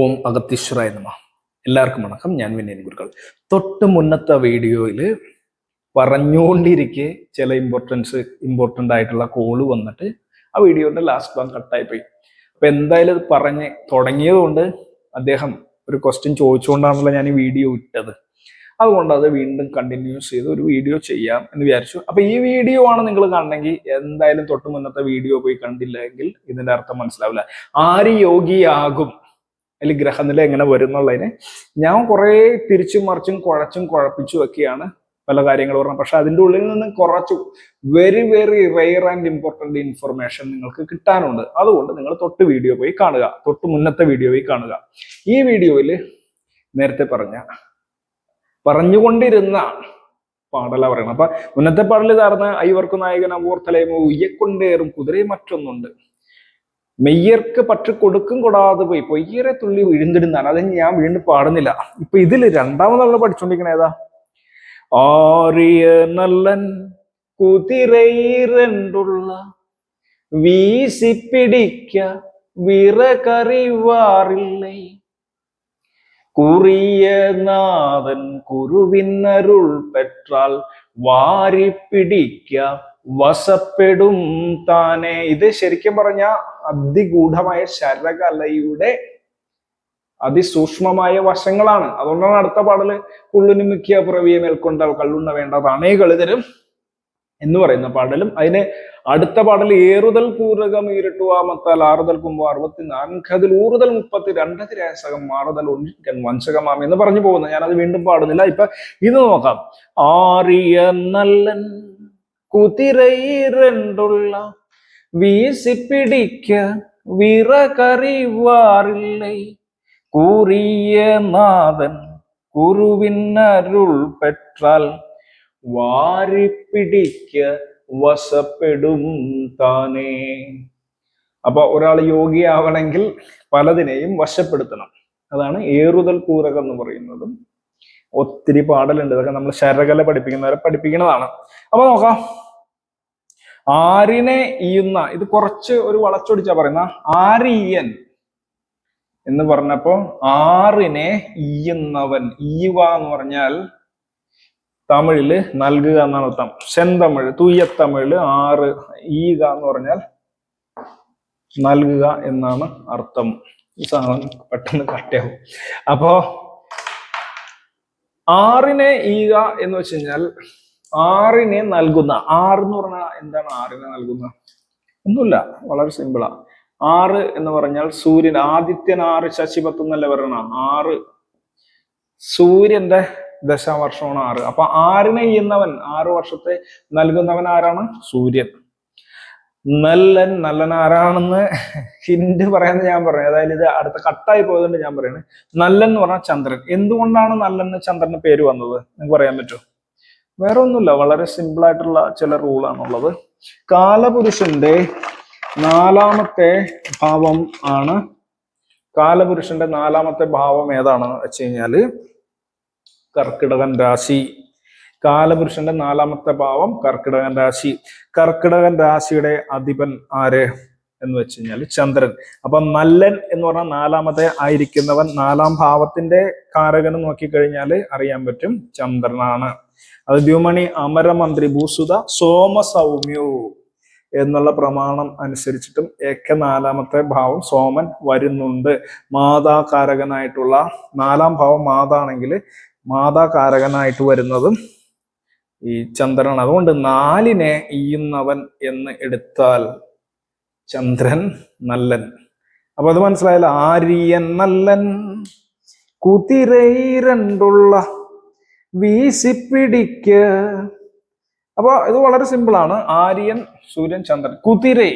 ഓം അഗത്തീശ്വരായ നമ. എല്ലാവർക്കും വണക്കം. ഞാൻ വിനയൻ ഗുരുക്കൾ. തൊട്ട് മുന്നത്തെ വീഡിയോയിൽ പറഞ്ഞുകൊണ്ടിരിക്കെ ചില ഇമ്പോർട്ടൻസ് ഇമ്പോർട്ടന്റ് ആയിട്ടുള്ള കോൾ വന്നിട്ട് ആ വീഡിയോയുടെ ലാസ്റ്റ് ഭാഗം കട്ടായി പോയി. അപ്പം എന്തായാലും പറഞ്ഞ് തുടങ്ങിയതുകൊണ്ട് അദ്ദേഹം ഒരു ക്വസ്റ്റ്യൻ ചോദിച്ചുകൊണ്ടാണല്ലോ ഞാൻ ഈ വീഡിയോ ഇട്ടത്. അതുകൊണ്ട് അത് വീണ്ടും കണ്ടിന്യൂസ് ചെയ്ത് ഒരു വീഡിയോ ചെയ്യാം എന്ന് വിചാരിച്ചു. അപ്പൊ ഈ വീഡിയോ ആണ് നിങ്ങൾ കാണണമെങ്കിൽ എന്തായാലും തൊട്ട് മുന്നത്തെ വീഡിയോ പോയി കണ്ടില്ലെങ്കിൽ ഇതിന്റെ അർത്ഥം മനസ്സിലാവില്ല. ആര് യോഗിയാകും അതിൽ ഗ്രഹനില എങ്ങനെ വരും എന്നുള്ളതിനെ ഞാൻ കുറെ തിരിച്ചും മറിച്ചും കുഴച്ചും കുഴപ്പിച്ചും ഒക്കെയാണ് പല കാര്യങ്ങൾ പറഞ്ഞത്. പക്ഷെ അതിന്റെ ഉള്ളിൽ നിന്ന് കുറച്ചു very very rare and important information നിങ്ങൾക്ക് കിട്ടാനുണ്ട്. അതുകൊണ്ട് നിങ്ങൾ തൊട്ട് വീഡിയോ പോയി കാണുക. തൊട്ട് മുന്നത്തെ വീഡിയോ പോയി കാണുക. ഈ വീഡിയോയിൽ നേരത്തെ പറഞ്ഞ പറഞ്ഞുകൊണ്ടിരുന്ന പാടല പറയണം അപ്പൊ മുന്നത്തെ പാടൽ കാരണം ഐവർക്ക് നായകൻ അമൂർത്തലയമോ ഉയ്യക്കൊണ്ടേറും കുതിരയും മറ്റൊന്നുണ്ട്. മെയ്യർക്ക് പറ്റു കൊടുക്കും കൊടാതെ പോയി. പൊയ്യറെ തുള്ളി വിഴുന്നിടുന്നാണ് അത് ഞാൻ വീണ്ടും പാടുന്നില്ല. ഇപ്പൊ ഇതിൽ രണ്ടാമത് നമ്മൾ പഠിച്ചോണ്ടിരിക്കണ ഏതാ? ആറിയ നല്ലൻ കുതിരയിരണ്ടുള്ള വീശിപ്പിടിക്ക വിറകറിവാറില്ലേ. കുറിയ നാഥൻ കുരുവിന്നരുൾ പെറ്റാൽ വാരിപ്പിടിക്ക വശപ്പെടും താനെ. ഇത് ശരിക്കും പറഞ്ഞ അതിഗൂഢമായ ശരകലയുടെ അതിസൂക്ഷ്മമായ വശങ്ങളാണ്. അതുകൊണ്ടാണ് അടുത്ത പാടൽ കുള്ളിന് മിക്ക പ്രവിയെ മേൽക്കൊണ്ടാൽ കള്ളുണ്ണ വേണ്ടതാണേ കളിതരും എന്ന് പറയുന്ന പാടലും. അതിന് അടുത്ത പാടൽ ഏറുതൽ പൂരകം ഈരട്ടുവാമത്താൽ ആറുതൽ കുമ്പോ അറുപത്തിനാൻകതിൽ ഊറുതൽ മുപ്പത്തി രണ്ടതി രാസകം മാറുതൽ ഒന്നിക്കൻ വഞ്ചകമാം എന്ന് പറഞ്ഞു പോകുന്നു. ഞാനത് വീണ്ടും പാടുന്നില്ല. ഇപ്പൊ ഇത് നോക്കാം. ആറിയ നല്ലൻ കുതിരയിരണ്ടുള്ള വീശിപ്പിടിക്ക വിറകറിവാറില്ലേ? കൂറിയ നാഥൻ കുറുവിനരുൾ വാരി വാരിപ്പിടിക്ക വശപ്പെടും താനേ. അപ്പൊ ഒരാൾ യോഗിയാവണമെങ്കിൽ പലതിനെയും വശപ്പെടുത്തണം. അതാണ് ഏറുതൽ പൂരകം എന്ന് പറയുന്നതും ഒത്തിരി പാടലുണ്ട്. ഇതൊക്കെ നമ്മൾ ശരകല പഠിപ്പിക്കുന്നവരെ പഠിപ്പിക്കുന്നതാണ്. അപ്പൊ നോക്കാം. ആരിനെ ഈയുന്ന ഇത് കുറച്ച് ഒരു വളച്ചൊടിച്ചാ പറയുന്ന ആരിയൻ എന്ന് പറഞ്ഞപ്പോ ആറിനെ ഈയുന്നവൻ ഈവ എന്ന് പറഞ്ഞാൽ തമിഴിൽ നൽകുക എന്നാണ് അർത്ഥം. സെന്തമിഴ് തൂയ്യത്തമിഴിൽ ആറ് ഈക എന്ന് പറഞ്ഞാൽ നൽകുക എന്നാണ് അർത്ഥം. ഈ സാധനം പെട്ടെന്ന് കട്ടയാവും അപ്പോ ആറിനെ ഈക എന്ന് വെച്ച് കഴിഞ്ഞാൽ ആറിനെ നൽകുന്ന ആറ് എന്ന് പറഞ്ഞാൽ എന്താണ് ആറിനെ നൽകുന്ന ഒന്നുമില്ല വളരെ സിമ്പിളാ ആറ് എന്ന് പറഞ്ഞാൽ സൂര്യൻ ആദിത്യൻ ആറ് ശശിപത്ത് എന്നല്ലേ പറയണ ആറ്. സൂര്യന്റെ ദശാവർഷമാണ് ആറ്. അപ്പൊ ആറിനെ ചെയ്യുന്നവൻ ആറ് വർഷത്തെ നൽകുന്നവൻ ആരാണ്? സൂര്യൻ. നല്ലൻ നല്ലൻ ആരാണെന്ന് ഹിന്റ് പറയാന്ന് ഞാൻ പറഞ്ഞു അതായത് ഇത് അടുത്ത കട്ടായി പോയതുകൊണ്ട് ഞാൻ പറയുന്നത് നല്ലൻ എന്ന് പറഞ്ഞാൽ ചന്ദ്രൻ. എന്തുകൊണ്ടാണ് നല്ലൻ ചന്ദ്രന് പേര് വന്നത്? നിങ്ങൾക്ക് പറയാൻ പറ്റുമോ? വേറെ ഒന്നുമില്ല വളരെ സിമ്പിൾ ആയിട്ടുള്ള ചില റൂളാണുള്ളത് കാലപുരുഷന്റെ നാലാമത്തെ ഭാവം ആണ്. കാലപുരുഷന്റെ നാലാമത്തെ ഭാവം ഏതാണെന്ന് വെച്ച് കഴിഞ്ഞാൽ കർക്കിടകൻ രാശി. കാലപുരുഷന്റെ നാലാമത്തെ ഭാവം കർക്കിടകൻ രാശി. കർക്കിടകൻ രാശിയുടെ അധിപൻ ആര് എന്ന് വെച്ച് കഴിഞ്ഞാൽ ചന്ദ്രൻ. അപ്പൊ നല്ലൻ എന്ന് പറഞ്ഞാൽ നാലാമത്തെ ആയിരിക്കുന്നവൻ നാലാം ഭാവത്തിന്റെ കാരകന് നോക്കിക്കഴിഞ്ഞാൽ അറിയാൻ പറ്റും ചന്ദ്രനാണ്. അത് ദ്യുമണി അമരമന്ത്രി ഭൂസുത സോമസൗമ്യു എന്നുള്ള പ്രമാണം അനുസരിച്ചിട്ടും ഏക്ക നാലാമത്തെ ഭാവം സോമൻ വരുന്നുണ്ട്. മാതാകാരകനായിട്ടുള്ള നാലാം ഭാവം മാതാണെങ്കിൽ മാതാകാരകനായിട്ട് വരുന്നതും ഈ ചന്ദ്രനാണ്. അതുകൊണ്ട് നാലിനെ ഈയുന്നവൻ എന്ന് എടുത്താൽ ചന്ദ്രൻ നല്ലൻ. അപ്പൊ അത് മനസ്സിലായാലോ ആര്യൻ നല്ലൻ കുതിരയിരണ്ടുള്ള വീശിപ്പിടിക്ക. അപ്പോൾ ഇത് വളരെ സിമ്പിൾ ആണ്. ആര്യൻ സൂര്യൻ ചന്ദ്രൻ. കുതിരയെ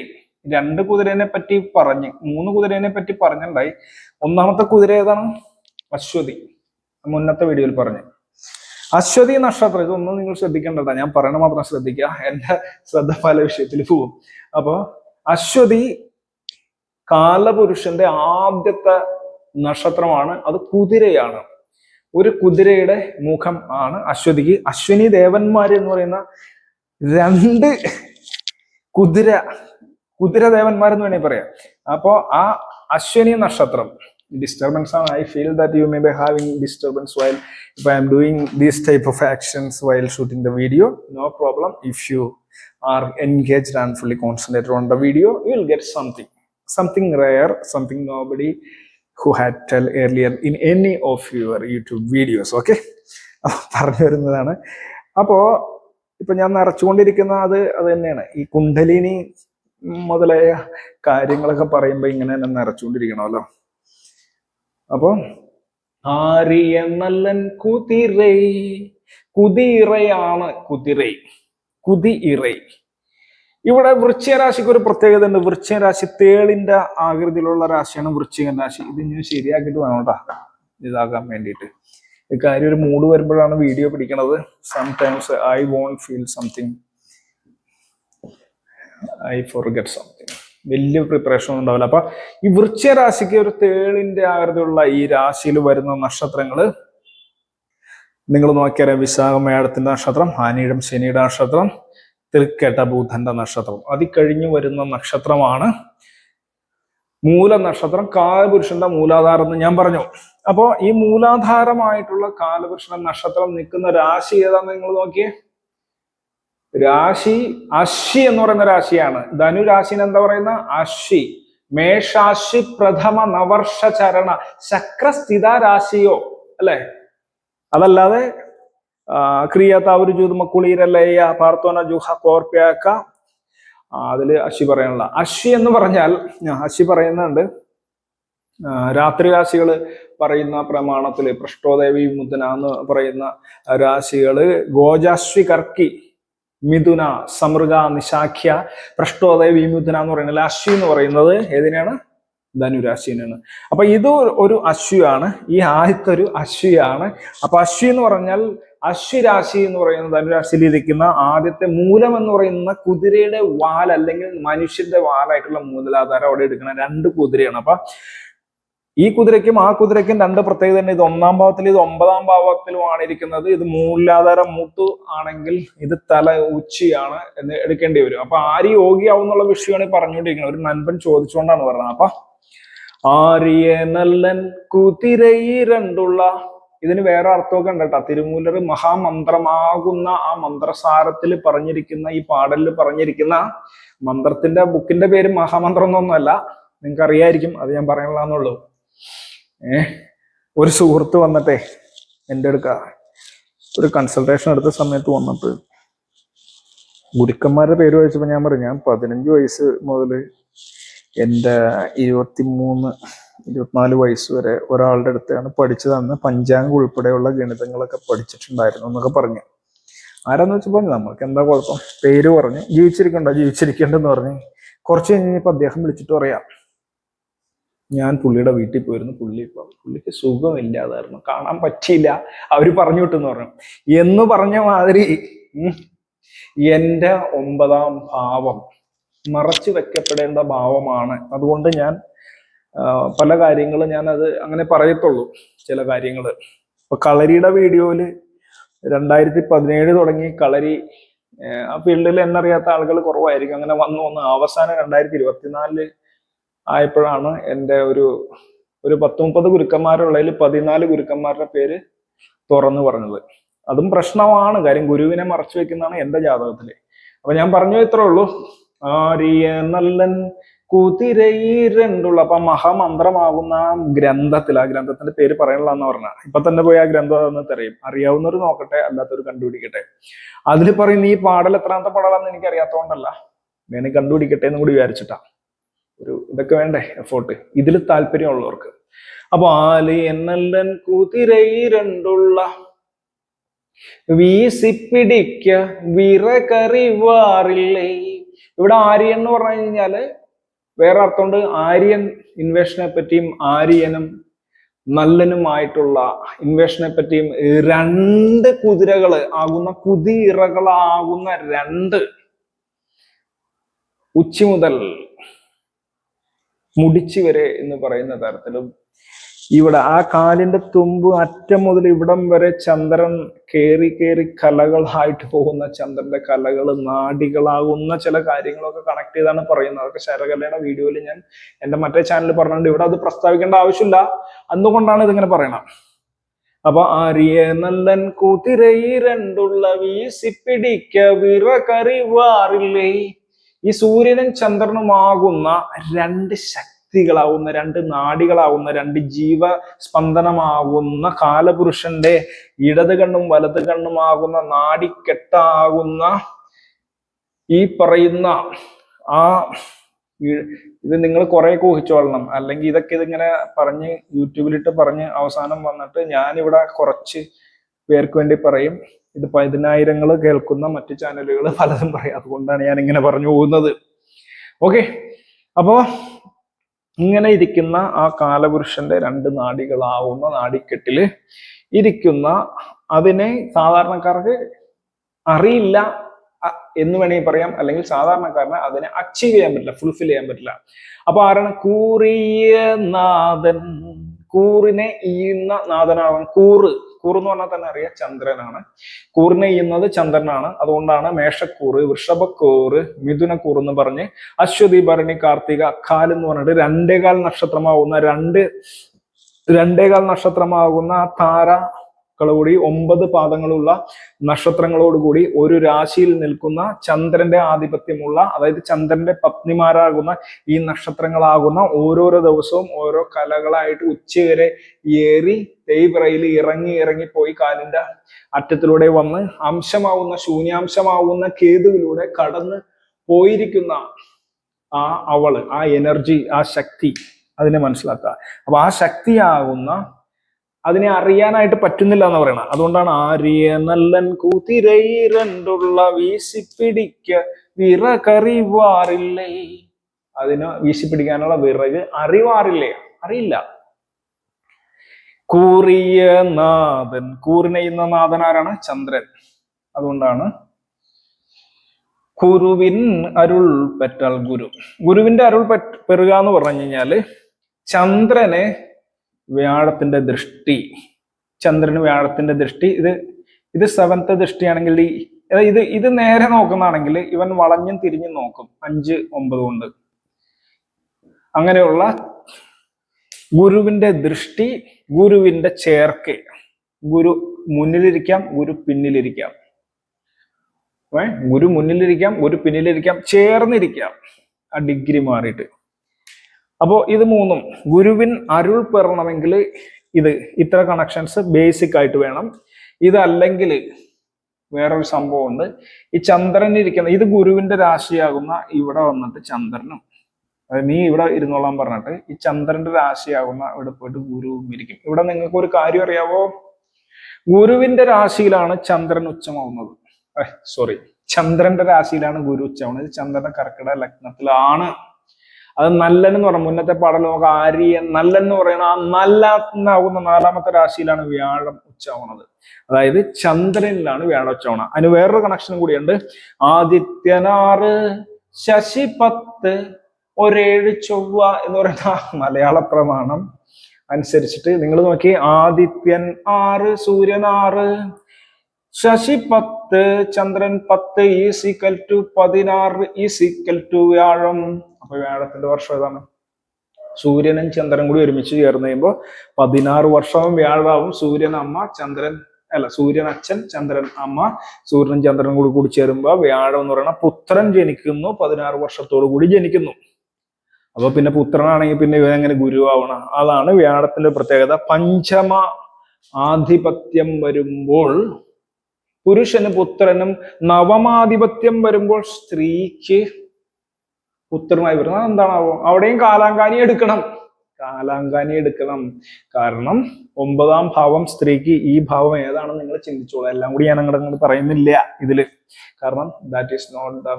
രണ്ട് കുതിരേനെ പറ്റി പറഞ്ഞ് മൂന്ന് കുതിരേനെ പറ്റി പറഞ്ഞിട്ടുണ്ടായി ഒന്നാമത്തെ കുതിര ഏതാണ്? അശ്വതി. മുന്നത്തെ വീഡിയോയിൽ പറഞ്ഞു. അശ്വതി നക്ഷത്രം ഇതൊന്നും നിങ്ങൾ ശ്രദ്ധിക്കേണ്ടതാ. ഞാൻ പറയണ മാത്രം ശ്രദ്ധിക്കുക എന്റെ ശ്രദ്ധ പല വിഷയത്തിൽ പോവും അപ്പൊ അശ്വതി കാലപുരുഷന്റെ ആദ്യത്തെ നക്ഷത്രമാണ്. അത് കുതിരയാണ്. ഒരു കുതിരയുടെ മുഖം ആണ് അശ്വതിക്ക്. അശ്വിനി ദേവന്മാർ എന്ന് പറയുന്ന രണ്ട് കുതിര കുതിരദേവന്മാർ എന്ന് വേണമെങ്കിൽ പറയാം. അപ്പോ ആ അശ്വിനി നക്ഷത്രം ഡിസ്റ്റർബൻസ് ആണ്. I feel that you may be having disturbance while if I am doing these type of actions while shooting the video no problem if you are engaged and fully concentrated on the video you will get something something rare something nobody who had tell earlier in any of your YouTube videos okay പറഞ്ഞു വരുന്നതാണ്. അപ്പോ ഇപ്പൊ ഞാൻ നിറച്ചുകൊണ്ടിരിക്കുന്ന അത് അത് തന്നെയാണ്. ഈ കുണ്ടലിനി മുതലായ കാര്യങ്ങളൊക്കെ പറയുമ്പോ ഇങ്ങനെ തന്നെ നിറച്ചുകൊണ്ടിരിക്കണമല്ലോ. അപ്പോ ആരിയ നല്ലൻ കുതിരൈ കുതിരയാണ് കുതിരൈ കുതിയിറൈ. ഇവിടെ വൃശ്ചയരാശിക്ക് ഒരു പ്രത്യേകത ഉണ്ട്. വൃശ്ചയരാശി തേളിന്റെ ആകൃതിയിലുള്ള രാശിയാണ് വൃശ്ചികൻ രാശി. ഇത് ഇനി ശരിയാക്കിയിട്ട് വേണം കേട്ടോ. ഇതാക്കാൻ വേണ്ടിയിട്ട്. ഈ കാര്യം ഒരു മൂഡ് വരുമ്പോഴാണ് video പിടിക്കണത്. Sometimes I won't feel something I forget something വലിയ പ്രിപ്പറേഷൻ ഒന്നും ഉണ്ടാവില്ല. അപ്പൊ ഈ വൃശ്ചിക രാശിക്ക് ഒരു തേളിന്റെ ആകൃതിയുള്ള ഈ രാശിയിൽ വരുന്ന നക്ഷത്രങ്ങൾ നിങ്ങൾ നോക്കിയാൽ വിശാഖ മേടത്തിന്റെ നക്ഷത്രം ആനീഴം ശനിയുടെ നക്ഷത്രം തൃക്കേട്ട ബുധന്റെ നക്ഷത്രം. അതിൽ കഴിഞ്ഞു വരുന്ന നക്ഷത്രമാണ് മൂല നക്ഷത്രം കാലപുരുഷന്റെ മൂലാധാരം എന്ന് ഞാൻ പറഞ്ഞു. അപ്പോ ഈ മൂലാധാരമായിട്ടുള്ള കാലപുരുഷന്റെ നക്ഷത്രം നിൽക്കുന്ന രാശി ഏതാന്ന് നിങ്ങൾ നോക്കിയേ? രാശി അശ്വി എന്ന് പറയുന്ന രാശിയാണ്. ധനു രാശിന് എന്താ പറയുന്ന? അശ്വി. മേഷാശി പ്രഥമ നവർഷ ചരണ. ചക്രസ്ഥിത രാശിയോ അല്ലെ? അതല്ലാതെ ക്രിയതാവൊരു ജൂത് മക്കുളീരല്ലയ്യ പാർത്തോന ജുഹ കോർപ്പയാക്ക. അതിൽ അശി പറയാനുള്ള. അശി എന്ന് പറഞ്ഞാൽ അശി പറയുന്നുണ്ട്. രാത്രി രാശികൾ പറയുന്ന പ്രമാണത്തിൽ പൃഷ്ടോദേവി മുദ്ന എന്ന് പറയുന്ന രാശികൾ ഗോജാശ്വി കർക്കി മിഥുന സമൃഗ നിശാഖ്യ പൃഷ്ടോദേവി മുദ്ന എന്ന് പറയുന്നത് അശ്വി എന്ന് പറയുന്നത് ഏതിനാണ്? ധനുരാശിനാണ്. അപ്പൊ ഇത് ഒരു അശ്വിയാണ് ഈ ആദ്യത്തെ ഒരു അശ്വിയാണ് അപ്പൊ അശ്വി എന്ന് പറഞ്ഞാൽ അശ്വി രാശി എന്ന് പറയുന്ന ധനുരാശിയിൽ ഇരിക്കുന്ന ആദ്യത്തെ മൂലം എന്ന് പറയുന്ന കുതിരയുടെ വാൽ അല്ലെങ്കിൽ മനുഷ്യന്റെ വാലായിട്ടുള്ള മൂലാധാരം അവിടെ എടുക്കുന്ന രണ്ട് കുതിരയാണ്. അപ്പൊ ഈ കുതിരയ്ക്കും ആ കുതിരയ്ക്കും രണ്ട് പ്രത്യേകത തന്നെ. ഇത് ഒന്നാം ഭാവത്തിൽ ഇത് ഒമ്പതാം ഭാവത്തിലുമാണ് ഇരിക്കുന്നത്. ഇത് മൂലാധാരം മൂത്തു ആണെങ്കിൽ ഇത് തല ഉച്ചയാണ് എന്ന് എടുക്കേണ്ടി വരും. അപ്പൊ ആര് യോഗിയാവും എന്നുള്ള വിഷയമാണ് പറഞ്ഞുകൊണ്ടിരിക്കുന്നത്. ഒരു നൻപൻ ചോദിച്ചുകൊണ്ടാണ് പറഞ്ഞത്. അപ്പൊ ആര്യ നല്ലൻ കുതിരയിരണ്ടുള്ള ഇതിന് വേറെ അർത്ഥമൊക്കെ ഉണ്ട് കേട്ടോ. തിരുമൂലർ മഹാമന്ത്രമാകുന്ന ആ മന്ത്രസാരത്തിൽ പറഞ്ഞിരിക്കുന്ന ഈ പാടലിൽ പറഞ്ഞിരിക്കുന്ന മന്ത്രത്തിന്റെ ബുക്കിന്റെ പേര് മഹാമന്ത്രം എന്നൊന്നുമല്ല. നിങ്ങൾക്ക് അറിയായിരിക്കും അത് ഞാൻ പറയാനുള്ളതെന്നുള്ളൂ. ഏ ഒരു സുഹൃത്ത് വന്നിട്ടെ എന്റെ അടുക്ക ഒരു കൺസൾട്ടേഷൻ എടുത്ത സമയത്ത് വന്നിട്ട് ഗുരുക്കന്മാരുടെ പേര് വായിച്ചപ്പോൾ ഞാൻ പറഞ്ഞു ഞാൻ പതിനഞ്ച് വയസ്സ് മുതൽ എന്റെ ഇരുപത്തിമൂന്ന് ഇരുപത്തിനാല് വയസ്സ് വരെ ഒരാളുടെ അടുത്താണ് പഠിച്ചതെന്ന് പഞ്ചാംഗം ഉൾപ്പെടെയുള്ള ഗണിതങ്ങളൊക്കെ പഠിച്ചിട്ടുണ്ടായിരുന്നു എന്നൊക്കെ പറഞ്ഞു. ആരാന്ന് വെച്ചപ്പോൾ നമ്മൾക്ക് എന്താ കുഴപ്പം? പേര് പറഞ്ഞു. ജീവിച്ചിരിക്കണ്ട? ജീവിച്ചിരിക്കണ്ടെന്ന് പറഞ്ഞ്. കുറച്ച് കഴിഞ്ഞപ്പോൾ അദ്ദേഹം വിളിച്ചിട്ട് പറയാം. ഞാൻ പുള്ളിയുടെ വീട്ടിൽ പോയിരുന്നു. പുള്ളി ഇപ്പൊ പുള്ളിക്ക് സുഖമില്ലാതായിരുന്നു. കാണാൻ പറ്റിയില്ല. അവർ പറഞ്ഞു വിട്ടെന്ന് പറഞ്ഞു. എന്ന് പറഞ്ഞ മാതിരി എന്റെ ഒമ്പതാം ഭാവം മറച്ചു വെക്കപ്പെടേണ്ട ഭാവമാണ്. അതുകൊണ്ട് ഞാൻ പല കാര്യങ്ങളും ഞാൻ അത് അങ്ങനെ പറയത്തുള്ളൂ ചില കാര്യങ്ങൾ ഇപ്പൊ കളരിയുടെ വീഡിയോയിൽ രണ്ടായിരത്തി പതിനേഴ് തുടങ്ങി കളരി ആ ഫീൽഡിൽ എന്നറിയാത്ത ആളുകൾ കുറവായിരിക്കും. അങ്ങനെ വന്നു വന്ന് അവസാനം രണ്ടായിരത്തി ഇരുപത്തിനാലിൽ ആയപ്പോഴാണ് എന്റെ ഒരു ഒരു പത്ത് മുപ്പത് ഗുരുക്കന്മാരുള്ളതിൽ പതിനാല് ഗുരുക്കന്മാരുടെ പേര് തുറന്നു പറഞ്ഞത്. അതും പ്രശ്നമാണ്. കാര്യം ഗുരുവിനെ മറച്ചു വെക്കുന്നതാണ് എന്റെ ജാതകത്തിൽ. അപ്പൊ ഞാൻ പറഞ്ഞു ഇത്രേ ഉള്ളൂ. ആര്യ നല്ലൻ കുതിരയിരണ്ടുള്ള അപ്പൊ മഹാമന്ത്രമാകുന്ന ഗ്രന്ഥത്തിൽ ആ ഗ്രന്ഥത്തിന്റെ പേര് പറയാനുള്ളതെന്ന് പറഞ്ഞ ഇപ്പൊ തന്നെ പോയി ആ ഗ്രന്ഥം ഒന്ന് തെറിയും അറിയാവുന്നവർ നോക്കട്ടെ അല്ലാത്തവർ കണ്ടുപിടിക്കട്ടെ. അതിൽ പറയുന്ന ഈ പാടൽ എത്രാമത്തെ പാടലാന്ന് എനിക്ക് അറിയാത്തതുകൊണ്ടല്ല വേണേ കണ്ടുപിടിക്കട്ടെ എന്ന് കൂടി വിചാരിച്ചിട്ടാ. ഒരു ഇതൊക്കെ വേണ്ടേ എഫോർട്ട് ഇതിൽ താല്പര്യമുള്ളവർക്ക്. അപ്പൊ ആൽ എന്നല്ലൻ കുതിരയിരണ്ടുള്ള വീസിപ്പിടിക്ക വിറകറിവാറില്ലേ? ഇവിടെ ആര്യൻ എന്ന് പറഞ്ഞു കഴിഞ്ഞാൽ വേറെ അർത്ഥമുണ്ട് ആര്യൻ ഇൻവേഷനെ പറ്റിയും ആര്യനും നല്ലനുമായിട്ടുള്ള ഇൻവേഷനെ പറ്റിയും രണ്ട് കുതിരകൾ ആകുന്ന കുതിരകളാകുന്ന രണ്ട് ഉച്ചി മുതൽ മുടിച്ചു വരെ എന്ന് പറയുന്ന തരത്തിലും ഇവിടെ ആ കാലിന്റെ തുമ്പ് അറ്റം മുതൽ ഇവിടം വരെ ചന്ദ്രൻ കേറി കേറി കലകളായിട്ട് പോകുന്ന ചന്ദ്രന്റെ കലകൾ നാടികളാകുന്ന ചില കാര്യങ്ങളൊക്കെ കണക്ട് ചെയ്താണ് പറയുന്നത്. അതൊക്കെ ശരകലയുടെ വീഡിയോയിൽ ഞാൻ എന്റെ മറ്റേ ചാനലിൽ പറഞ്ഞിട്ടുണ്ട്. ഇവിടെ അത് പ്രസ്താവിക്കേണ്ട ആവശ്യമില്ല. അന്നുകൊണ്ടാണ് ഇതിങ്ങനെ പറയണം അപ്പൊ ആര്യ നല്ലൻ കുതിരയിരണ്ടുള്ള വീസിപ്പിടിക്ക വിറകറിവാറില്ലേ? ഈ സൂര്യനും ചന്ദ്രനുമാകുന്ന രണ്ട് ശക്തികളാവുന്ന രണ്ട് നാടികളാവുന്ന രണ്ട് ജീവ സ്പന്ദനമാകുന്ന കാലപുരുഷന്റെ ഇടത് കണ്ണും വലത് കണ്ണുമാകുന്ന നാടിക്കെട്ടാകുന്ന ഈ പറയുന്ന ആ ഇത് നിങ്ങൾ കുറെ ഊഹിച്ചോളണം. അല്ലെങ്കിൽ ഇതൊക്കെ ഇതിങ്ങനെ പറഞ്ഞ് യൂട്യൂബിലിട്ട് പറഞ്ഞ് അവസാനം വന്നിട്ട് ഞാനിവിടെ കുറച്ച് പേർക്ക് വേണ്ടി പറയും. ഇത് പതിനായിരങ്ങൾ കേൾക്കുന്ന മറ്റു ചാനലുകൾ പലതും പറയും. അതുകൊണ്ടാണ് ഞാൻ ഇങ്ങനെ പറഞ്ഞു പോകുന്നത്. ഓക്കെ. അപ്പോ ഇങ്ങനെ ഇരിക്കുന്ന ആ കാലപുരുഷന്റെ രണ്ട് നാടികളാവുന്ന നാടിക്കെട്ടിൽ ഇരിക്കുന്ന അതിനെ സാധാരണക്കാർക്ക് അറിയില്ല എന്ന് വേണമെങ്കിൽ പറയാം. അല്ലെങ്കിൽ സാധാരണക്കാരന് അതിനെ അച്ചീവ് ചെയ്യാൻ പറ്റില്ല ഫുൾഫിൽ ചെയ്യാൻ പറ്റില്ല. അപ്പൊ ആരാണ്? കൂറിയ നാഥൻ. കൂറിനെ ഈയുന്ന നാഥനാവാൻ കൂറ്. കൂറ് എന്ന് പറഞ്ഞാൽ തന്നെ അറിയാം ചന്ദ്രനാണ്. കൂറിനെ ചെയ്യുന്നത് ചന്ദ്രനാണ്. അതുകൊണ്ടാണ് മേഷക്കൂറ് വൃഷഭക്കൂറ് മിഥുനക്കൂർ എന്ന് പറഞ്ഞ് അശ്വതി ഭരണി കാർത്തിക അക്കാൽ എന്ന് പറഞ്ഞിട്ട് രണ്ടേകാൽ നക്ഷത്രമാവുന്ന രണ്ട് രണ്ടേകാൽ നക്ഷത്രമാകുന്ന ആ താരകളോടി ഒമ്പത് പാദങ്ങളുള്ള നക്ഷത്രങ്ങളോടുകൂടി ഒരു രാശിയിൽ നിൽക്കുന്ന ചന്ദ്രന്റെ ആധിപത്യമുള്ള അതായത് ചന്ദ്രന്റെ പത്നിമാരാകുന്ന ഈ നക്ഷത്രങ്ങളാകുന്ന ഓരോരോ ദിവസവും ഓരോ കലകളായിട്ട് ഉച്ചവരെ ഏറി തേയ്പിറയിൽ ഇറങ്ങി ഇറങ്ങി പോയി കാലിന്റെ അറ്റത്തിലൂടെ വന്ന് അംശമാവുന്ന ശൂന്യാംശമാവുന്ന കേതുവിലൂടെ കടന്ന് പോയിരിക്കുന്ന ആ അവൾ ആ എനർജി ആ ശക്തി അതിനെ മനസ്സിലാക്കുക. അപ്പൊ ആ ശക്തിയാകുന്ന അതിനെ അറിയാനായിട്ട് പറ്റുന്നില്ല എന്ന് പറയണം. അതുകൊണ്ടാണ് ആര്യ നല്ലൻ കൂത്തിരയിരണ്ടുള്ള വീശിപ്പിടിക്ക വിറകറിവാറില്ലേ. അതിന് വീശിപ്പിടിക്കാനുള്ള വിറക് അറിവാറില്ലേ? അറിയില്ല. കൂറിയ നാഥൻ. കൂറിനയുന്ന നാഥൻ ആരാണ്? ചന്ദ്രൻ. അതുകൊണ്ടാണ് കുരുവിൻ അരുൾ പെറ്റാൽ ഗുരു. ഗുരുവിന്റെ അരുൾ പെറുക എന്ന് പറഞ്ഞു കഴിഞ്ഞാൽ ചന്ദ്രന് വ്യാഴത്തിന്റെ ദൃഷ്ടി ചന്ദ്രന് വ്യാഴത്തിന്റെ ദൃഷ്ടി ഇത് ഇത് സെവൻത്ത് ദൃഷ്ടിയാണെങ്കിൽ ഈ ഇത് ഇത് നേരെ നോക്കുന്നതാണെങ്കിൽ ഇവൻ വളഞ്ഞും തിരിഞ്ഞും നോക്കും അഞ്ച് ഒമ്പത് കൊണ്ട്. അങ്ങനെയുള്ള ഗുരുവിന്റെ ദൃഷ്ടി ഗുരുവിന്റെ ചേർക്ക്. ഗുരു മുന്നിലിരിക്കാം ഗുരു പിന്നിലിരിക്കാം. ഗുരു മുന്നിലിരിക്കാം ഗുരു പിന്നിലിരിക്കാം ചേർന്നിരിക്കാം. ആ ഡിഗ്രി മാറിയിട്ട്. അപ്പോ ഇത് മൂന്നും ഗുരുവിൻ അരുൾ പെറണമെങ്കിൽ ഇത് ഇത്ര കണക്ഷൻസ് ബേസിക് ആയിട്ട് വേണം. ഇതല്ലെങ്കിൽ വേറൊരു സംഭവം ഉണ്ട്. ഈ ചന്ദ്രൻ ഇരിക്കുന്ന ഇത് ഗുരുവിന്റെ രാശിയാകുന്ന ഇവിടെ വന്നിട്ട് ചന്ദ്രനും. നീ ഇവിടെ ഇരുന്നോളാൻ പറഞ്ഞിട്ട് ഈ ചന്ദ്രന്റെ രാശിയാകുന്ന ഇവിടെ പോയിട്ട് ഗുരുവും ഇരിക്കും. ഇവിടെ നിങ്ങൾക്ക് ഒരു കാര്യം അറിയാവോ? ഗുരുവിന്റെ രാശിയിലാണ് ചന്ദ്രൻ ഉച്ചമാവുന്നത്. സോറി ചന്ദ്രന്റെ രാശിയിലാണ് ഗുരു ഉച്ചമാവുന്നത്. ചന്ദ്രന്റെ കർക്കിടക ലഗ്നത്തിലാണ്. അത് നല്ലൻ എന്ന് മുന്നത്തെ പാടം നമുക്ക് ആര്യൻ നല്ലൻ എന്ന് പറയുന്ന ആ നല്ലാകുന്ന നാലാമത്തെ രാശിയിലാണ് വ്യാഴം ഉച്ചാവണത്. അതായത് ചന്ദ്രനിലാണ് വ്യാഴം ഉച്ചാവണ. അതിന് വേറൊരു കണക്ഷനും കൂടിയുണ്ട്. ആദിത്യനാറ് ശശി പത്ത് ഒരേഴ് ചൊവ്വ എന്ന് പറയുന്ന മലയാള പ്രമാണം അനുസരിച്ചിട്ട് നിങ്ങൾ നോക്കി. ആദിത്യൻ ആറ് സൂര്യൻ ആറ് ശശി പത്ത് ചന്ദ്രൻ പത്ത് ഈസ് സീക്കൽ ടു പതിനാറ് ഈസ് സീക്കൽ ടു വ്യാഴം. അപ്പൊ വ്യാഴത്തിന്റെ വർഷം ഏതാണ്? സൂര്യനും ചന്ദ്രനും കൂടി ഒരുമിച്ച് ചേർന്ന് കഴിയുമ്പോൾ പതിനാറ് വർഷവും വ്യാഴാവും സൂര്യൻ അമ്മ ചന്ദ്രൻ അല്ല സൂര്യൻ അച്ഛൻ ചന്ദ്രൻ അമ്മ സൂര്യനും ചന്ദ്രനും കൂടി കൂടി ചേരുമ്പോൾ വ്യാഴം എന്ന് പറയുന്ന പുത്രൻ ജനിക്കുന്നു. പതിനാറ് വർഷത്തോടു കൂടി ജനിക്കുന്നു. അപ്പൊ പിന്നെ പുത്രനാണെങ്കിൽ പിന്നെ ഇവനെങ്ങനെ ഗുരുവാവണം? അതാണ് വ്യാഴത്തിന്റെ പ്രത്യേകത. പഞ്ചമ ആധിപത്യം വരുമ്പോൾ പുരുഷന് പുത്രനും നവമാധിപത്യം വരുമ്പോൾ സ്ത്രീക്ക് പുത്രനായി വരുന്നത്. എന്താണാവോ അവിടെയും കാലാങ്കാനി എടുക്കണം. കാലാങ്കാനി എടുക്കണം. കാരണം ഒമ്പതാം ഭാവം സ്ത്രീക്ക് ഈ ഭാവം ഏതാണെന്ന് നിങ്ങൾ ചിന്തിച്ചോളൂ. എല്ലാം കൂടി ഞാൻ അങ്ങോട്ട് അങ്ങോട്ട് പറയുന്നില്ല ഇതിൽ. കാരണം that is not the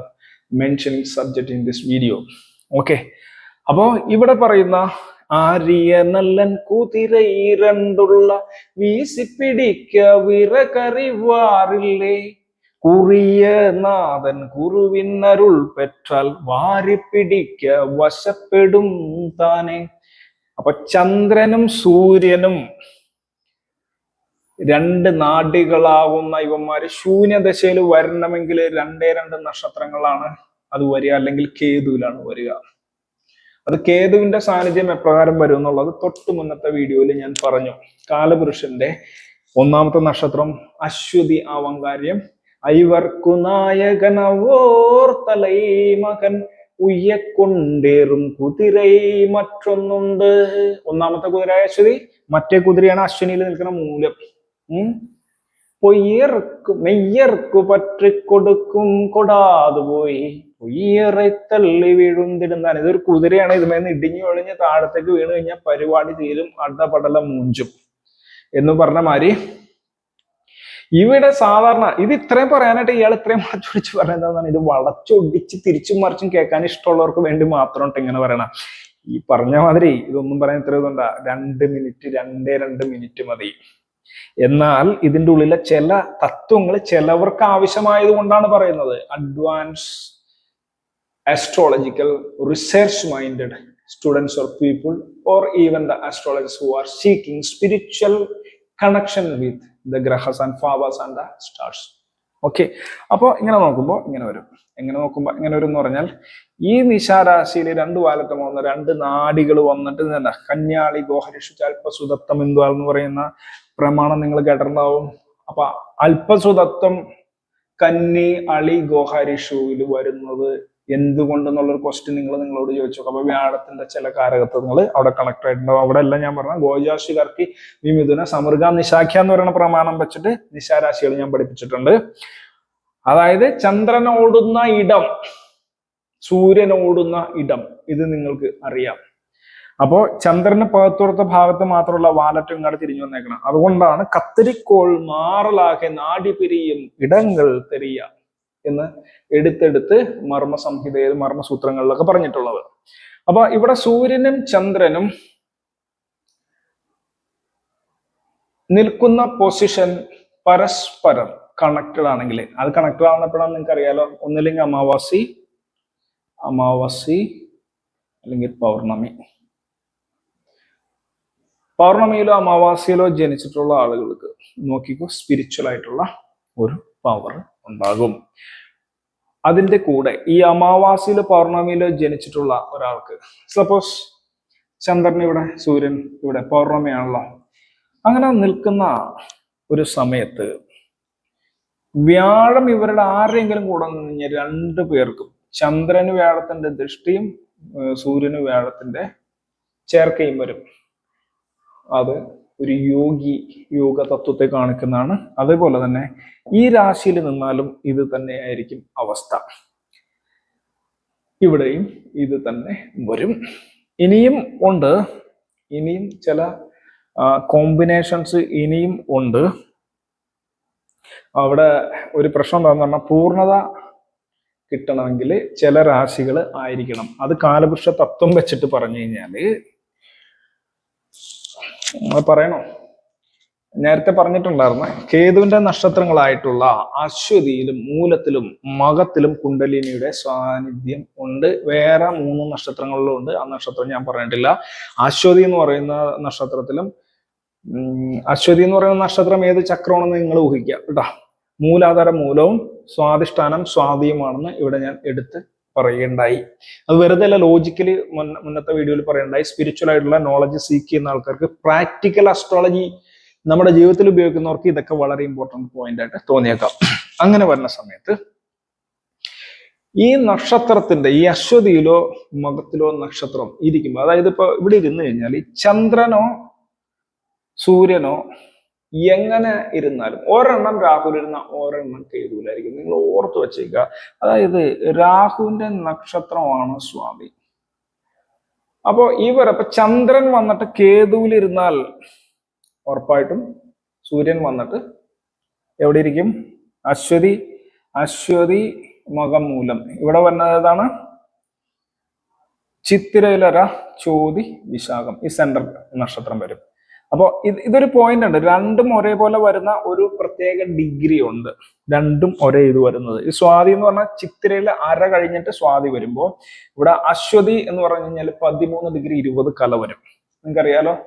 mentioning subject in this video okay അപ്പോ ഇവിടെ പറയുന്ന ആര്യ നല്ലൻ കുതിരയിരണ്ടുള്ള വീശിപ്പിടിക്ക വിറകറിവാറില്ലേ കുറിയ നാഥൻ കുറുവിന്നരുൾ പെറ്റാൽ വാരിപ്പിടിക്ക വശപ്പെടും താനെ. അപ്പൊ ചന്ദ്രനും സൂര്യനും രണ്ട് നാടികളാവുന്ന ഇവന്മാര് ശൂന്യദശയിൽ വരണമെങ്കിൽ രണ്ടേ രണ്ട് നക്ഷത്രങ്ങളാണ്. അത് വരിക അല്ലെങ്കിൽ കേതുവിലാണ് വരിക. അത് കേതുവിന്റെ സാന്നിധ്യം എപ്രകാരം വരും എന്നുള്ളത് തൊട്ട് മുന്നത്തെ വീഡിയോയിൽ ഞാൻ പറഞ്ഞു. കാലപുരുഷന്റെ ഒന്നാമത്തെ നക്ഷത്രം അശ്വതി ആവാൻ കാര്യം ഐവർക്കു നായകനവോർ തലൈ മകൻ. ഉയ്യക്കൊണ്ടേറും കുതിരൈ മറ്റൊന്നുണ്ട്. ഒന്നാമത്തെ കുതിര അശ്വതി മറ്റേ കുതിരയാണ് അശ്വനിയിൽ നിൽക്കുന്ന മൂലം. ഉം? പൊയ്യർക്കു മെയ്യർക്കു പറ്റിക്കൊടുക്കും കൊടാതു പോയി പൊയ്യറെ തള്ളി വീഴുന്നിടുന്നാണ് ഇതൊരു കുതിരയാണ്. ഇതുമേന്ന് ഇടിഞ്ഞു ഒളിഞ്ഞ് താഴത്തേക്ക് വീണ് കഴിഞ്ഞാൽ പരിപാടി തീരും. അടുത്ത പടലം മൂഞ്ചും എന്ന് പറഞ്ഞ മാതിരി. ഇവിടെ സാധാരണ ഇത് ഇത്രയും പറയാനായിട്ട് ഇയാൾ ഇത്രയും വളച്ചൊടിച്ച് പറയുന്നതാണ് ഇത് വളച്ചൊടിച്ച് തിരിച്ചും മറിച്ചും കേൾക്കാൻ ഇഷ്ടമുള്ളവർക്ക് വേണ്ടി മാത്രം ഇങ്ങനെ പറയണ. ഈ പറഞ്ഞ മാതിരി ഇതൊന്നും പറയാൻ ഇത്ര ഇതുണ്ട? രണ്ട് മിനിറ്റ് രണ്ടേ രണ്ട് മിനിറ്റ് മതി. എന്നാൽ ഇതിന്റെ ഉള്ളിലെ ചില തത്വങ്ങൾ ചിലവർക്ക് ആവശ്യമായത് കൊണ്ടാണ് പറയുന്നത്. Advance astrological research minded students or people or even the astrologers who are seeking spiritual connection with the grahas and favas and the stars. Okay അപ്പോൾ ഇങ്ങനെ നോക്കുമ്പോൾ ഇങ്ങനെ വരും. എങ്ങനെ നോക്കുമ്പോൾ ഇങ്ങനെ വരും എന്ന് പറഞ്ഞാൽ ഈ നിശാരാശിയിൽ രണ്ട് കാലത്ത് പോകുന്ന രണ്ട് നാടികൾ വന്നിട്ട് എന്താ കന്യാളി ഗോഹരിഷിച്ച് അല്പസുതത്വം എന്തുവാൾ എന്ന് പറയുന്ന പ്രമാണം നിങ്ങൾ കേട്ടിട്ടുണ്ടാവും. അപ്പൊ അല്പസുതത്വം കന്നി അളി ഗോഹരിഷുവിൽ വരുന്നത് എന്തുകൊണ്ടെന്നുള്ളൊരു ക്വസ്റ്റ്യൻ നിങ്ങൾ നിങ്ങളോട് ചോദിച്ചു. അപ്പൊ വ്യാഴത്തിന്റെ ചില കാരകത്വങ്ങൾ അവിടെ കണക്ട് ആയിട്ടുണ്ടാവും അവിടെ എല്ലാം ഞാൻ പറഞ്ഞ ഗോജാശികർക്ക് വിമിഥുന സമൃഗ നിശാഖ്യ എന്ന് പറയുന്ന പ്രമാണം വെച്ചിട്ട് നിശാരാശികൾ ഞാൻ പഠിപ്പിച്ചിട്ടുണ്ട്. അതായത് ചന്ദ്രൻ ഓടുന്ന ഇടം സൂര്യൻ ഓടുന്ന ഇടം ഇത് നിങ്ങൾക്ക് അറിയാം. അപ്പോ ചന്ദ്രന് പകത്തുറത്ത ഭാഗത്ത് മാത്രമുള്ള വാലറ്റ് ഇങ്ങോട്ട് തിരിഞ്ഞു വന്നേക്കണം. അതുകൊണ്ടാണ് കത്തിരിക്കോൾ മാറലാകെ നാടി പിരിയും ഇടങ്ങൾ തെരിയ. എന്ന് എടുത്തെടുത്ത് മർമ്മ സംഹിതയിൽ മർമ്മസൂത്രങ്ങളിലൊക്കെ പറഞ്ഞിട്ടുള്ളത്. അപ്പൊ ഇവിടെ സൂര്യനും ചന്ദ്രനും നിൽക്കുന്ന പൊസിഷൻ പരസ്പരം കണക്റ്റഡ് ആണെങ്കിൽ അത് കണക്റ്റഡ് ആവുന്നപ്പോഴാണ് നിങ്ങൾക്ക് അറിയാലോ ഒന്നില്ലെങ്കിൽ അമാവാസി അമാവാസി അല്ലെങ്കിൽ പൗർണമി. പൗർണമിയിലോ അമാവാസിയിലോ ജനിച്ചിട്ടുള്ള ആളുകൾക്ക് നോക്കിക്കോ സ്പിരിച്വൽ ആയിട്ടുള്ള ഒരു പവർ ഉണ്ടാകും. അതിന്റെ കൂടെ ഈ അമാവാസിയിലോ പൗർണമിയിലോ ജനിച്ചിട്ടുള്ള ഒരാൾക്ക് സപ്പോസ് ചന്ദ്രൻ ഇവിടെ സൂര്യൻ ഇവിടെ പൗർണമിയാണല്ലോ. അങ്ങനെ നിൽക്കുന്ന ഒരു സമയത്ത് വ്യാഴം ഇവരുടെ ആരെങ്കിലും കൂടെ നിന്ന് രണ്ടു പേർക്കും ചന്ദ്രന് വ്യാഴത്തിന്റെ ദൃഷ്ടിയും സൂര്യന് വ്യാഴത്തിന്റെ ചേർക്കയും വരും. അത് ഒരു യോഗി യോഗ തത്വത്തെ കാണിക്കുന്നതാണ്. അതേപോലെ തന്നെ ഈ രാശിയിൽ നിന്നാലും ഇത് തന്നെയായിരിക്കും അവസ്ഥ. ഇവിടെയും ഇത് തന്നെ വരും. ഇനിയും ഉണ്ട്. ഇനിയും ചില കോമ്പിനേഷൻസ് ഇനിയും ഉണ്ട്. അവിടെ ഒരു പ്രശ്നം എന്താണെന്ന് പറഞ്ഞാൽ പൂർണത കിട്ടണമെങ്കിൽ ചില രാശികൾ ആയിരിക്കണം. അത് കാലപുരുഷ തത്വം വെച്ചിട്ട് പറഞ്ഞു കഴിഞ്ഞാൽ അത് പറയണോ? നേരത്തെ പറഞ്ഞിട്ടുണ്ടായിരുന്ന കേതുവിന്റെ നക്ഷത്രങ്ങളായിട്ടുള്ള അശ്വതിയിലും മൂലത്തിലും മകത്തിലും കുണ്ടലിനിയുടെ സാന്നിധ്യം ഉണ്ട്. വേറെ മൂന്ന് നക്ഷത്രങ്ങളിലും ഉണ്ട്. ആ നക്ഷത്രം ഞാൻ പറഞ്ഞിട്ടില്ല. അശ്വതി എന്ന് പറയുന്ന നക്ഷത്രത്തിലും അശ്വതി എന്ന് പറയുന്ന നക്ഷത്രം ഏത് ചക്രമാണെന്ന് നിങ്ങൾ ഊഹിക്കുക കേട്ടോ. മൂലാധാര മൂലവും സ്വാധിഷ്ഠാനം സ്വാധീയമാണെന്ന് ഇവിടെ ഞാൻ എടുത്ത് പറയുകയുണ്ടായി. അത് വെറുതെ അല്ല ലോജിക്കലി മുന്നത്തെ വീഡിയോയിൽ പറയുണ്ടായി സ്പിരിച്വൽ ആയിട്ടുള്ള നോളജ് സീക്ക് ചെയ്യുന്ന ആൾക്കാർക്ക് പ്രാക്ടിക്കൽ അസ്ട്രോളജി നമ്മുടെ ജീവിതത്തിൽ ഉപയോഗിക്കുന്നവർക്ക് ഇതൊക്കെ വളരെ ഇമ്പോർട്ടന്റ് പോയിന്റ് ആയിട്ട് തോന്നിയേക്കാം. അങ്ങനെ വരുന്ന സമയത്ത് ഈ നക്ഷത്രത്തിന്റെ ഈ അശ്വതിയിലോ മകത്തിലോ നക്ഷത്രം ഇരിക്കുമ്പോൾ അതായത് ഇപ്പൊ ഇവിടെ ഇരുന്ന് കഴിഞ്ഞാൽ ചന്ദ്രനോ സൂര്യനോ എങ്ങനെ ഇരുന്നാലും ഒരെണ്ണം രാഹുൽ ഇരുന്ന ഒരെണ്ണം കേതുവിലായിരിക്കും നിങ്ങൾ ഓർത്തു വെച്ചേക്കുക അതായത് രാഹുവിന്റെ നക്ഷത്രമാണ് സ്വാമി. അപ്പോ ഇവർ അപ്പൊ ചന്ദ്രൻ വന്നിട്ട് കേതുവിലിരുന്നാൽ ഉറപ്പായിട്ടും സൂര്യൻ വന്നിട്ട് എവിടെ ഇരിക്കും അശ്വതി അശ്വതി മകം മൂലം. ഇവിടെ വരുന്നത് ഏതാണ്? ചിത്തിരയിലര ചോതി വിശാഖം. ഈ സെന്റർ നക്ഷത്രം വരും. അപ്പോ ഇത് ഇതൊരു പോയിന്റ് ഉണ്ട്. രണ്ടും ഒരേപോലെ വരുന്ന ഒരു പ്രത്യേക ഡിഗ്രി ഉണ്ട്. രണ്ടും ഒരേ ഇത് വരുന്നത്. ഈ സ്വാതി എന്ന് പറഞ്ഞാൽ ചിത്തിരയിൽ അര കഴിഞ്ഞിട്ട് സ്വാതി വരുമ്പോൾ ഇവിടെ അശ്വതി എന്ന് പറഞ്ഞു കഴിഞ്ഞാൽ പതിമൂന്ന് ഡിഗ്രി ഇരുപത് കല വരും. നിങ്ങൾക്കറിയാലോ?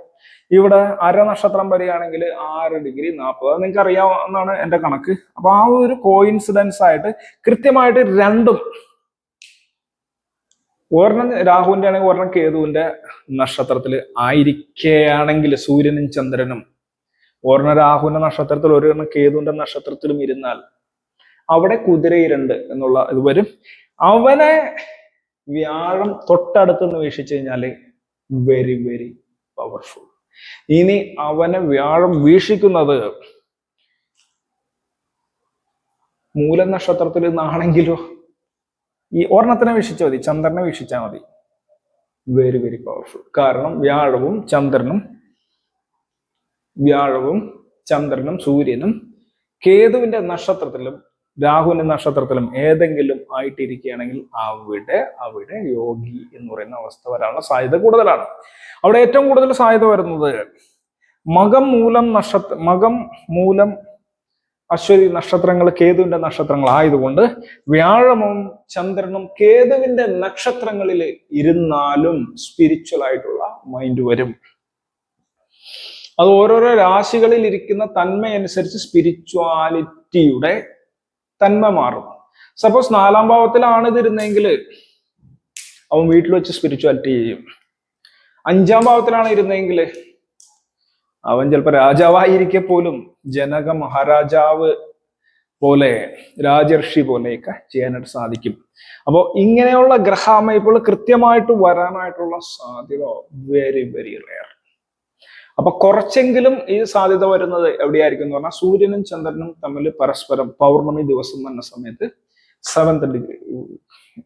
ഇവിടെ അര നക്ഷത്രം വരികയാണെങ്കിൽ ആറ് ഡിഗ്രി നാൽപ്പത് നിങ്ങൾക്ക് അറിയാവുന്നതാണ് എന്റെ കണക്ക്. അപ്പൊ ആ ഒരു കോയിൻസിഡൻസ് ആയിട്ട് കൃത്യമായിട്ട് രണ്ടും ഒരെണ്ണം രാഹുവിന്റെ ആണെങ്കിൽ ഒരെണ്ണം കേതുവിന്റെ നക്ഷത്രത്തിൽ ആയിരിക്കുകയാണെങ്കിൽ സൂര്യനും ചന്ദ്രനും. ഒരെണ്ണം രാഹുവിന്റെ നക്ഷത്രത്തിൽ ഒരെണ്ണം കേതുവിന്റെ നക്ഷത്രത്തിലും ഇരുന്നാൽ അവിടെ കുതിരയിരണ്ട് എന്നുള്ള ഇത് വരും. അവനെ വ്യാഴം തൊട്ടടുത്ത് നിന്ന് വീക്ഷിച്ചു കഴിഞ്ഞാൽ വെരി വെരി പവർഫുൾ ഇനി അവനെ വ്യാഴം വീക്ഷിക്കുന്നത് മൂലനക്ഷത്രത്തിൽ നിന്നാണെങ്കിലോ ഈ ഒരെണ്ണത്തിനെ വീക്ഷിച്ചാൽ മതി ചന്ദ്രനെ വീക്ഷിച്ചാൽ മതി. വെരി വെരി പവർഫുൾ കാരണം വ്യാഴവും ചന്ദ്രനും വ്യാഴവും ചന്ദ്രനും സൂര്യനും കേതുവിന്റെ നക്ഷത്രത്തിലും രാഹുവിന്റെ നക്ഷത്രത്തിലും ഏതെങ്കിലും ആയിട്ടിരിക്കുകയാണെങ്കിൽ അവിടെ അവിടെ യോഗി എന്ന് പറയുന്ന അവസ്ഥ വരാനുള്ള സാധ്യത കൂടുതലാണ്. അവിടെ ഏറ്റവും കൂടുതൽ സാധ്യത വരുന്നത് മകം മൂലം നക്ഷത്ര മകം മൂലം അശ്വതി നക്ഷത്രങ്ങൾ കേതുവിന്റെ നക്ഷത്രങ്ങൾ ആയതുകൊണ്ട് വ്യാഴമും ചന്ദ്രനും കേതുവിന്റെ നക്ഷത്രങ്ങളിൽ ഇരുന്നാലും സ്പിരിച്വൽ ആയിട്ടുള്ള മൈൻഡ് വരും. അത് ഓരോരോ രാശികളിൽ ഇരിക്കുന്ന തന്മയനുസരിച്ച് സ്പിരിച്വാലിറ്റിയുടെ തന്മ മാറും. സപ്പോസ് നാലാം ഭാവത്തിലാണ് ഇതിരുന്നെങ്കിൽ അവൻ വീട്ടിൽ വെച്ച് സ്പിരിച്വാലിറ്റി ചെയ്യും. അഞ്ചാം ഭാവത്തിലാണ് ഇരുന്നെങ്കിൽ അവൻ ചിലപ്പോൾ രാജാവായിരിക്കെ പോലും ജനക മഹാരാജാവ് പോലെ രാജർഷി പോലെയൊക്കെ ചെയ്യാനായിട്ട് സാധിക്കും. അപ്പോൾ ഇങ്ങനെയുള്ള ഗ്രഹാമയപ്പോൾ കൃത്യമായിട്ട് വരാനായിട്ടുള്ള സാധ്യത വെരി വെരി റെയർ അപ്പൊ കുറച്ചെങ്കിലും ഈ സാധ്യത വരുന്നത് എവിടെയായിരിക്കും എന്ന് പറഞ്ഞാൽ സൂര്യനും ചന്ദ്രനും തമ്മിൽ പരസ്പരം പൗർണമി ദിവസം വന്ന സമയത്ത് സെവൻത് ഡിഗ്രി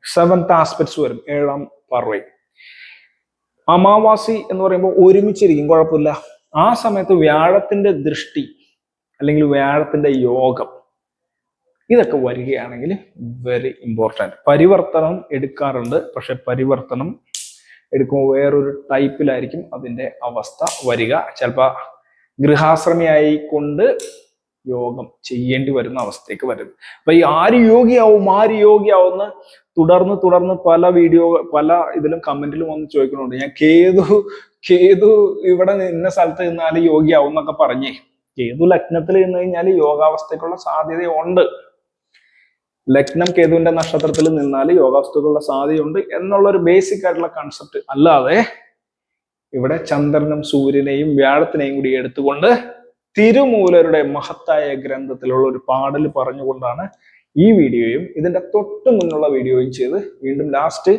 സെവൻത് ആസ്പെക്ട്സ് വരും ഏഴാം പാർവൈ അമാവാസി എന്ന് പറയുമ്പോൾ ഒരുമിച്ചിരിക്കും കുഴപ്പമില്ല. ആ സമയത്ത് വ്യാഴത്തിന്റെ ദൃഷ്ടി അല്ലെങ്കിൽ വ്യാഴത്തിന്റെ യോഗം ഇതൊക്കെ വരികയാണെങ്കിൽ വെരി ഇമ്പോർട്ടന്റ് പരിവർത്തനം എടുക്കാറുണ്ട്. പക്ഷെ പരിവർത്തനം എടുക്കുമ്പോൾ വേറൊരു ടൈപ്പിലായിരിക്കും അതിന്റെ അവസ്ഥ വരിക. ചിലപ്പോൾ ഗൃഹാശ്രമിയായി കൊണ്ട് യോഗം ചെയ്യേണ്ടി വരുന്ന അവസ്ഥയ്ക്ക് വരുന്നത് അപ്പൊ ഈ ആര് യോഗിയാവും ആര് യോഗിയാവുന്ന തുടർന്ന് തുടർന്ന് പല വീഡിയോ പല ഇതിലും കമന്റിലും വന്ന് ചോദിക്കുന്നുണ്ട്. ഞാൻ കേതു കേതു ഇവിടെ ഇന്ന സ്ഥലത്ത് നിന്നാൽ യോഗിയാവും എന്നൊക്കെ പറഞ്ഞേ. കേതു ലഗ്നത്തിൽ നിന്ന് കഴിഞ്ഞാൽ യോഗാവസ്ഥയ്ക്കുള്ള സാധ്യതയുണ്ട്. ലഗ്നം കേതുവിന്റെ നക്ഷത്രത്തിൽ നിന്നാൽ യോഗാവസ്ഥയ്ക്കുള്ള സാധ്യതയുണ്ട് എന്നുള്ള ഒരു ബേസിക് ആയിട്ടുള്ള കൺസെപ്റ്റ് അല്ലാതെ ഇവിടെ ചന്ദ്രനും സൂര്യനെയും വ്യാഴത്തിനെയും കൂടി എടുത്തുകൊണ്ട് തിരുമൂലരുടെ മഹത്തായ ഗ്രന്ഥത്തിലുള്ള ഒരു പാടൽ പറഞ്ഞുകൊണ്ടാണ് ഈ വീഡിയോയും ഇതിന്റെ തൊട്ട് മുന്നുള്ള വീഡിയോയും ചെയ്ത് വീണ്ടും ലാസ്റ്റ്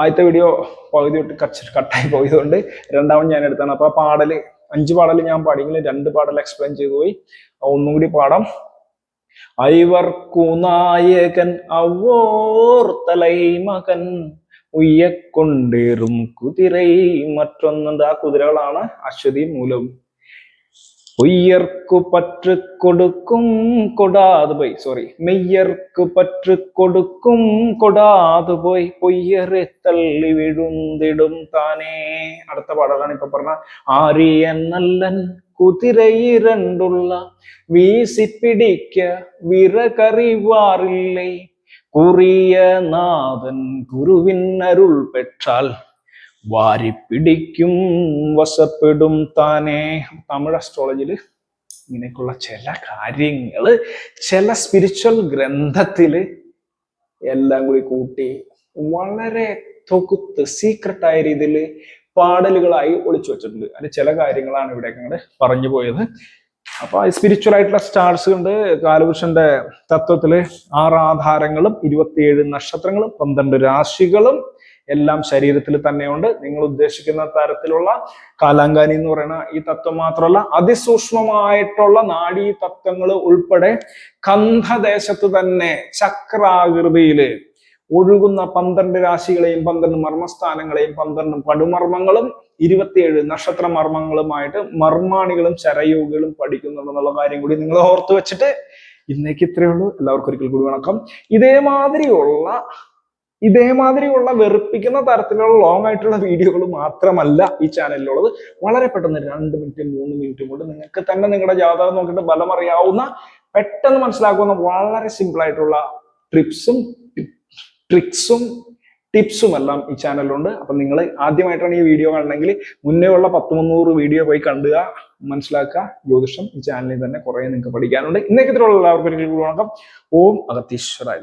ആദ്യത്തെ വീഡിയോ പകുതി തൊട്ട് കച്ച് കട്ടായി പോയതുകൊണ്ട് രണ്ടാമത് ഞാൻ എടുത്താണ്. അപ്പൊ ആ പാടൽ അഞ്ച് പാടൽ ഞാൻ പാടിയെങ്കിലും രണ്ട് പാടൽ എക്സ്പ്ലെയിൻ ചെയ്തു പോയി. ഒന്നും കൂടി പാടാം. ഐവർ നായകൻ അവോർത്തലൈ മകൻ ഉയ്യക്കൊണ്ടേറും കുതിരൈ. മറ്റൊന്നുണ്ട് ആ കുതിരകളാണ് അശ്വതി മൂലം പൊയ്യർക്കു പറ്റു കൊടുക്കും കൊടാതെ പോയി സോറി മെയ്യർക്കു പറ്റു കൊടുക്കും കൊടാതെ പോയി പൊയ്യറെ തള്ളി വിഴുന്നിടും താനേ അടുത്ത പാടലാണ് ഇപ്പൊ പറഞ്ഞ ആര്യൻ നല്ലൻ കുതിരയിരണ്ടുള്ള വീസിപ്പിടിക്ക വിറകറിവാറില്ലേ കുറിയ നാഥൻ ഗുരുവിൻ അരുൾ പെற்றாൽ വാരിപ്പിടിക്കും വശപ്പെടും താനേ. തമിഴ് അസ്ട്രോളജിയിൽ ഇങ്ങനെയൊക്കെയുള്ള ചില കാര്യങ്ങൾ ചില സ്പിരിച്വൽ ഗ്രന്ഥത്തിൽ എല്ലാം കൂടി കൂട്ടി വളരെ തൊകുത്ത് സീക്രട്ടായ രീതിയിൽ പാടലുകളായി ഒളിച്ചു വെച്ചിട്ടുണ്ട്. അതിന് ചില കാര്യങ്ങളാണ് ഇവിടെ ഞങ്ങൾ പറഞ്ഞു പോയത്. അപ്പൊ സ്പിരിച്വൽ ആയിട്ടുള്ള സ്റ്റാർസ് ഉണ്ട് കാലപുരുഷന്റെ തത്വത്തിൽ ആറ് ആധാരങ്ങളും ഇരുപത്തിയേഴ് നക്ഷത്രങ്ങളും പന്ത്രണ്ട് രാശികളും എല്ലാം ശരീരത്തിൽ തന്നെയുണ്ട്. നിങ്ങൾ ഉദ്ദേശിക്കുന്ന തരത്തിലുള്ള കാലാങ്കാനി എന്ന് പറയുന്ന ഈ തത്വം മാത്രമല്ല അതിസൂക്ഷ്മമായിട്ടുള്ള നാഡീ തത്വങ്ങൾ ഉൾപ്പെടെ കന്ധദേശത്ത് തന്നെ ചക്രാകൃതിയിൽ ഒഴുകുന്ന പന്ത്രണ്ട് രാശികളെയും പന്ത്രണ്ട് മർമ്മസ്ഥാനങ്ങളെയും പന്ത്രണ്ട് പടുമർമ്മങ്ങളും ഇരുപത്തിയേഴ് നക്ഷത്ര മർമ്മങ്ങളുമായിട്ട് മർമാണികളും ചരയോഗികളും പഠിക്കുന്നുണ്ടെന്നുള്ള കാര്യം കൂടി നിങ്ങൾ ഓർത്തു വെച്ചിട്ട് ഇന്നേക്ക് ഇത്രയേ ഉള്ളൂ. എല്ലാവർക്കും ഒരിക്കൽ കൂടി വണക്കം. ഇതേമാതിരിയുള്ള ഇതേമാതിരിയുള്ള വെറുപ്പിക്കുന്ന തരത്തിലുള്ള ലോങ് ആയിട്ടുള്ള വീഡിയോകൾ മാത്രമല്ല ഈ ചാനലിലുള്ളത് വളരെ പെട്ടെന്ന് രണ്ട് മിനിറ്റ് മൂന്ന് മിനിറ്റ് കൊണ്ട് നിങ്ങൾക്ക് തന്നെ നിങ്ങളുടെ ജാതകം നോക്കിയിട്ട് ബലം അറിയാവുന്ന പെട്ടെന്ന് മനസ്സിലാക്കുന്ന വളരെ സിമ്പിൾ ആയിട്ടുള്ള ട്രിപ്സും ട്രിക്സും ടിപ്സും എല്ലാം ഈ ചാനലിലുണ്ട് അപ്പം നിങ്ങൾ ആദ്യമായിട്ടാണ് ഈ വീഡിയോ കാണണമെങ്കിൽ മുന്നേ ഉള്ള പത്ത് മുന്നൂറ് വീഡിയോ പോയി കണ്ടുക മനസ്സിലാക്കുക. ജ്യോതിഷം ഈ ചാനലിൽ തന്നെ കുറേ നിങ്ങൾക്ക് പഠിക്കാനുണ്ട്. ഇന്നേക്കത്തിലുള്ള എല്ലാവർക്കും വണക്കം. ഓം അഗത്തീശ്വരായ